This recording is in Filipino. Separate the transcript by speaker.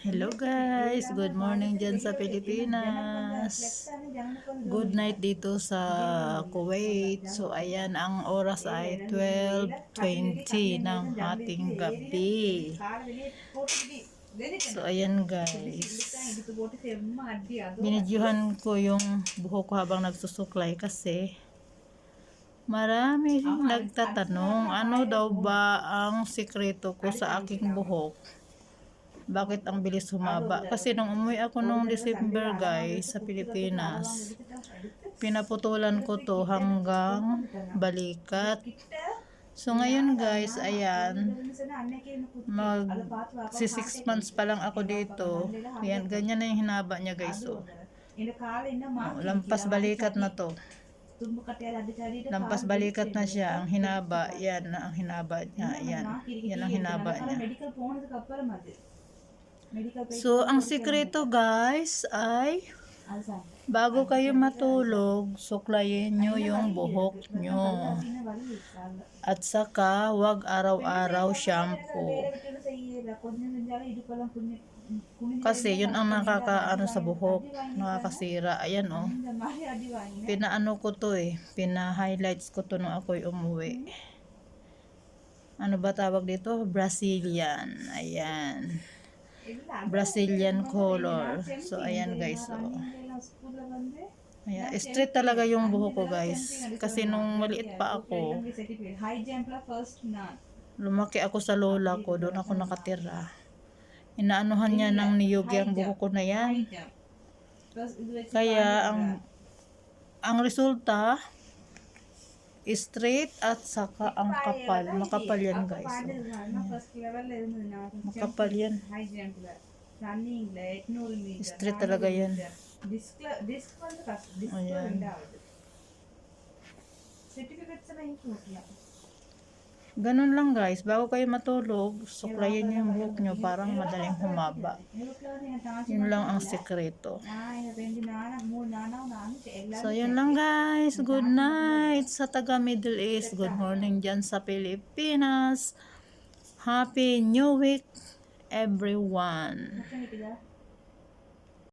Speaker 1: Hello guys, good morning dyan sa Pilipinas. Good night dito sa Kuwait. So ayan, ang oras ay 12.20 ng ating gabi. So ayan guys. Binidyohan ko yung buhok ko habang nagsusuklay kasi marami nagtatanong ano daw ba ang sikreto ko sa aking buhok. Bakit ang bilis humaba? Kasi nung umuwi ako nung December guys sa Pilipinas, pinaputulan ko to hanggang balikat. So ngayon guys, ayan, mag si 6 months pa lang ako dito. Ayan, ganyan na yung hinaba niya guys. Oh. Oh, lampas balikat na to. Lampas balikat na siya. Ang hinaba, yan na ang hinaba niya. Yan, yan ang hinaba niya. So, ang sikreto guys ay bago kayo matulog, suklayin nyo yung buhok nyo. At saka, wag araw-araw shampoo. Kasi yun ang nakakaano sa buhok, nakakasira. Ayan oh. Pinaano ko to eh, pina-highlights ko to nung ako'y umuwi. Ano ba tawag dito? Brazilian. Ayan. Brazilian color. So, ayan guys. Oh. Ayan. Straight talaga yung buhok ko guys. Kasi nung maliit pa ako, lumaki ako sa lola ko. Doon ako nakatira. Inaanuhan niya ng niyog ang buhok ko na yan. Kaya ang ang resulta straight at saka ang kapal. Makapal yan guys. Oh. Makapal yan. Straight talaga yan. Ayan. Ganun lang guys. Bago kayo matulog, suklayin niyo yung buhok nyo parang madaling humaba. Yun lang ang sekreto. So, yun lang guys. Good night sa taga Middle East. Good morning dyan sa Pilipinas. Happy New Week everyone.